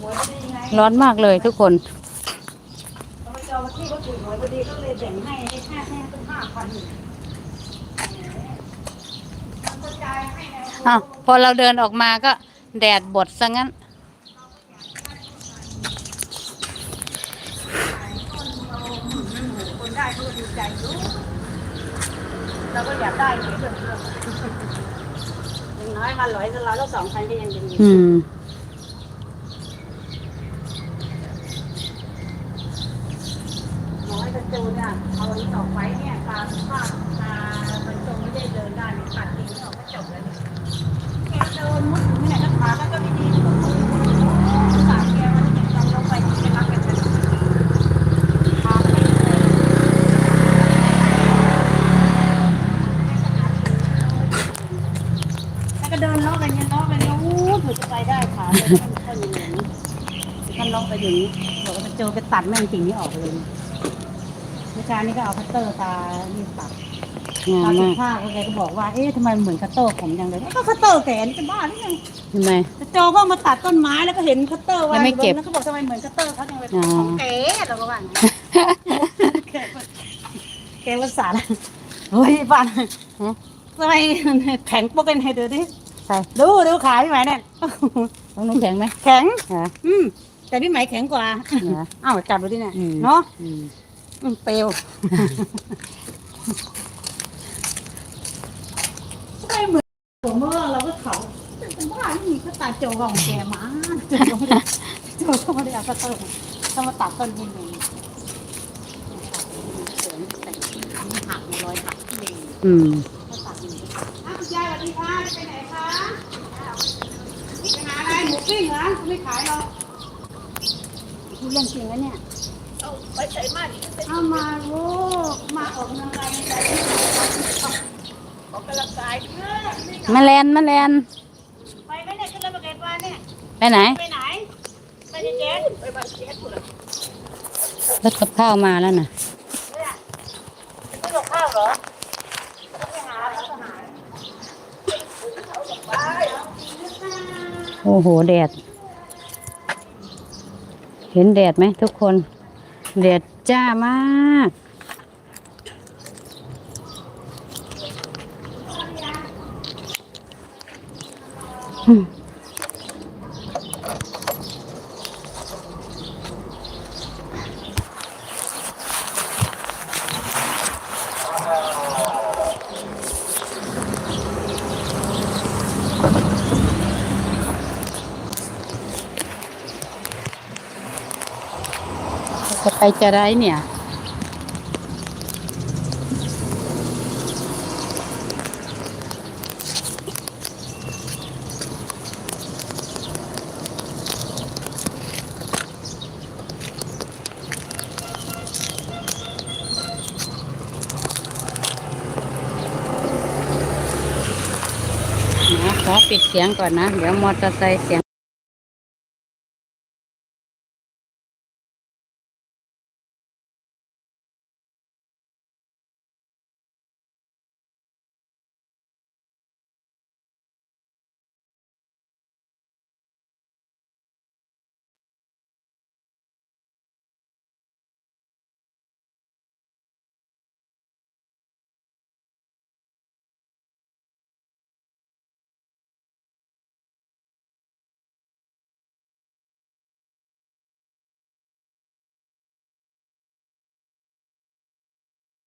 หวยพอดีไงร้อนมากเลยทุกคนอบจมาที่ก็ถูกหวยพอดีก็เลยแบ่งให้ให้ค่าแห้งตั้งห้าพันมันกระจายให้ไงอ้าวพอเราเดินออกมาก็แดดบดซะงั้นคนได้ก็ดีใจรู้เราก็อยากได้เหมือนเดิมอย่างน้อยมาร้อยก็ร้อยละสองพันก็ยังดีอืม น้อยกระโจนเนี่ยเอาอันนี้ออกไปเนี่ยตาภาพตาบรรจงไม่ได้เดินได้เนี่ยตัดทิ้งออกก็จบแล้วเนี่ยแกเดินมุดอยู่เนี่ยนักขาก็ไม่ดีก็สายแกมันจะจำลงไปที่จะรักกันทันทางไม่เลยแล้วก็ เดินล้อกันยังล้อกันนู้นเผื่อจะไปได้ขาเลยมันค่อยมีเหมือนมันล้อไปอย่างนี้บอกว่าเจอไปตัดแม่งสิ่งนี้ออกเลยเมื่อเช้านี้ก็เอาคัตเตอร์ตานี่ตัดงาตามนมากข้าวแกก็บอกว่า เอ๊ะทำไมเหมือนคัตเตอร์ผมจังเลยก็คัตเตอร์แกนจะบ้าหรือไงทำไมแต่โจก็มาตัดต้นไม้แล้วก็เห็นคัตเตอร์วางแล้วไม่เก็บแล้วก็บอกทำไมเหมือนคัตเตอร์เขาจังเลยของแกเราก็ว่าอย่างนั้แกภาษาอะไรเฮ้ยบ้านทำไมแข็งโปกกันให้ดูดิ ช่ดูดูขาพี่ไหมเนี่ยต้องนุ่งแข็งไหมแข็งเหรออืม แต่พี่ไหมแข็งกว่า เหรอ อ้าวจับดูดิเนี่ย อืม เนาะอืมอืมเปลวไม่เหมือนผมเมื่อเราก็เขาแต่ว่านี่มีก็ตาโจของแกมาโจก็ไม่ได้โจก็ไม่ได้เอากระเติมต้องมาตัดต้นบุญเองเสริมแต่งหักรอยหักที่เองอืม ก็ตัดเองอ้าวคุณยายสวัสดีค่ะไปไหนคะไปหา อะไรหมูปิ้งเหรอไม่ขายหรอกพูดเรื่องจริงนะเนี่ยไปใส่มาดิเอามาลูกมาออกกำลังกายในใจออกกำลังกายแมลนแมลนไปไหมเนี่ยขึ้นรถมาเก็บมาเนี่ยไปไหน ไปไหนไปที่เจ๊ไปบ้านเจ๊กูละรถกับข้าวมาแล้วนะเนี่ยไม่หลบข้าวเหรอไปหาแล้วก็หา โอ้โห แดด เห็นแดดไหมทุกคน แดดจ้ามาก จะไปจะไรเนี่ยนะขอปิดเสียงก่อนนะ เดี๋ยวมอเตอร์ไซค์เสียง